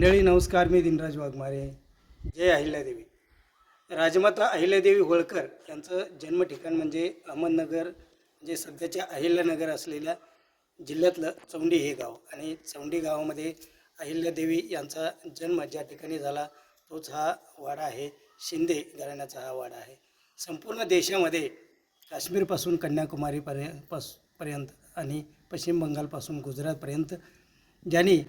मंडळी नमस्कार. मी दिनराज वाघमारे. जय अहिल्यादेवी. राजमाता अहिल्यादेवी होळकर यांचं जन्म ठिकाण म्हणजे अहमदनगर जे सध्याच्या अहिल्यानगर असलेल्या जिल्ह्यातलं चौंडी हे गाव. आणि चौंडी गावामध्ये अहिल्यादेवी यांचा जन्म ज्या ठिकाणी झाला तोच हा वाडा आहे. शिंदे घराण्याचा हा वाडा आहे. संपूर्ण देशामध्ये काश्मीरपासून कन्याकुमारीपर्यंत पर्यंत आणि पश्चिम बंगालपासून गुजरातपर्यंत ज्यांनी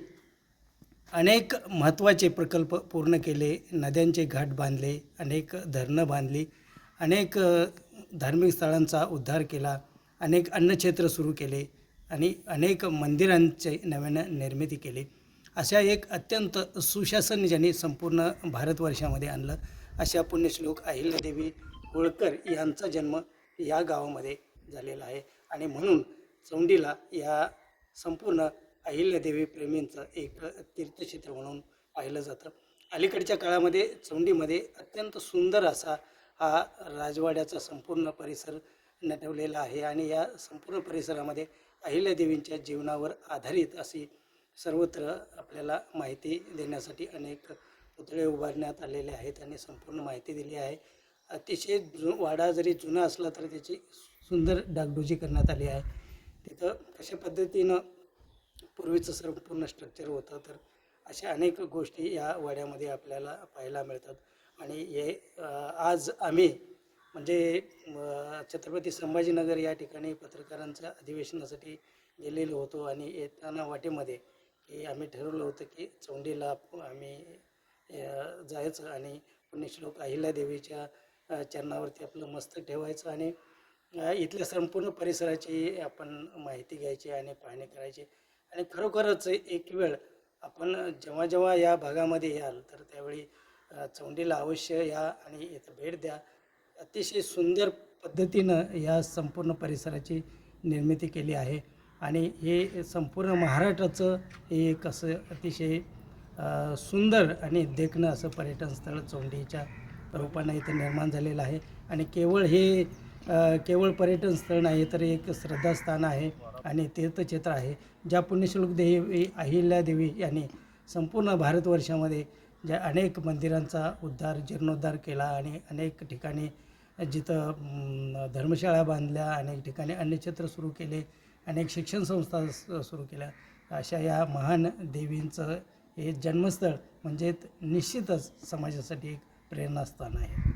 अनेक महत्त्वाचे प्रकल्प पूर्ण केले नद्यांचे घाट बांधले अनेक धरणं बांधली अनेक धार्मिक स्थळांचा उद्धार केला अनेक अन्नक्षेत्र सुरू केले आणि अनेक मंदिरांचे नव्यानं निर्मिती केली. अशा एक अत्यंत सुशासन ज्यांनी संपूर्ण भारतवर्षामध्ये आणलं अशा पुण्यश्लोक अहिल्यादेवी होळकर यांचा जन्म या गावामध्ये झालेला आहे. आणि म्हणून चौंडीला या संपूर्ण अहिल्यादेवी प्रेमींचं एक तीर्थक्षेत्र म्हणून पाहिलं जातं. अलीकडच्या काळामध्ये चौंडीमध्ये अत्यंत सुंदर असा हा राजवाड्याचा संपूर्ण परिसर नटवलेला आहे आणि या संपूर्ण परिसरामध्ये अहिल्यादेवींच्या जीवनावर आधारित अशी सर्वत्र आपल्याला माहिती देण्यासाठी अनेक पुतळे उभारण्यात आलेले आहेत आणि संपूर्ण माहिती दिली आहे. अतिशय जु वाडा जरी जुना असला तरी त्याची सुंदर डागडुजी करण्यात आली आहे. तिथं कशा पद्धतीनं पूर्वीचं संपूर्ण स्ट्रक्चर होतं. तर अशा अनेक गोष्टी या वाड्यामध्ये आपल्याला पाहायला मिळतात. आणि हे आज आम्ही म्हणजे छत्रपती संभाजीनगर या ठिकाणी पत्रकारांच्या अधिवेशनासाठी गेलेलो होतो. आणि येताना वाटेमध्ये की आम्ही ठरवलं होतं की चौंडीला आम्ही जायचं आणि पुण्यश्लोक अहिल्यादेवीच्या देवीच्या चरणावरती आपलं मस्तक ठेवायचं. आणि इथल्या संपूर्ण परिसराची आपण माहिती घ्यायची आणि पाहणी करायची. आणि खरोखरच एक वेळ आपण जेव्हा जेव्हा या भागामध्ये याल तर त्यावेळी चौंडीला अवश्य या आणि इथं भेट द्या. अतिशय सुंदर पद्धतीनं या संपूर्ण परिसराची निर्मिती केली आहे. आणि हे संपूर्ण महाराष्ट्राचं हे एक असं अतिशय सुंदर आणि देखणं असं पर्यटन स्थळ चौंडीच्या रूपानं इथं निर्माण झालेलं आहे. आणि केवळ हे केवळ पर्यटन स्थळ नाही तर एक श्रद्धास्थान आहे आणि तीर्थक्षेत्र आहे ज्या पुण्यश्लोक देवी अहिल्यादेवी यांनी संपूर्ण भारतवर्षामध्ये ज्या अनेक मंदिरांचा उद्धार जीर्णोद्धार केला आणि अनेक ठिकाणी जिथं धर्मशाळा बांधल्या अनेक ठिकाणी अन्नक्षेत्र सुरू केले अनेक शिक्षण संस्था सुरू केल्या अशा या महान देवींचं हे जन्मस्थळ म्हणजे निश्चितच समाजासाठी एक प्रेरणास्थान आहे.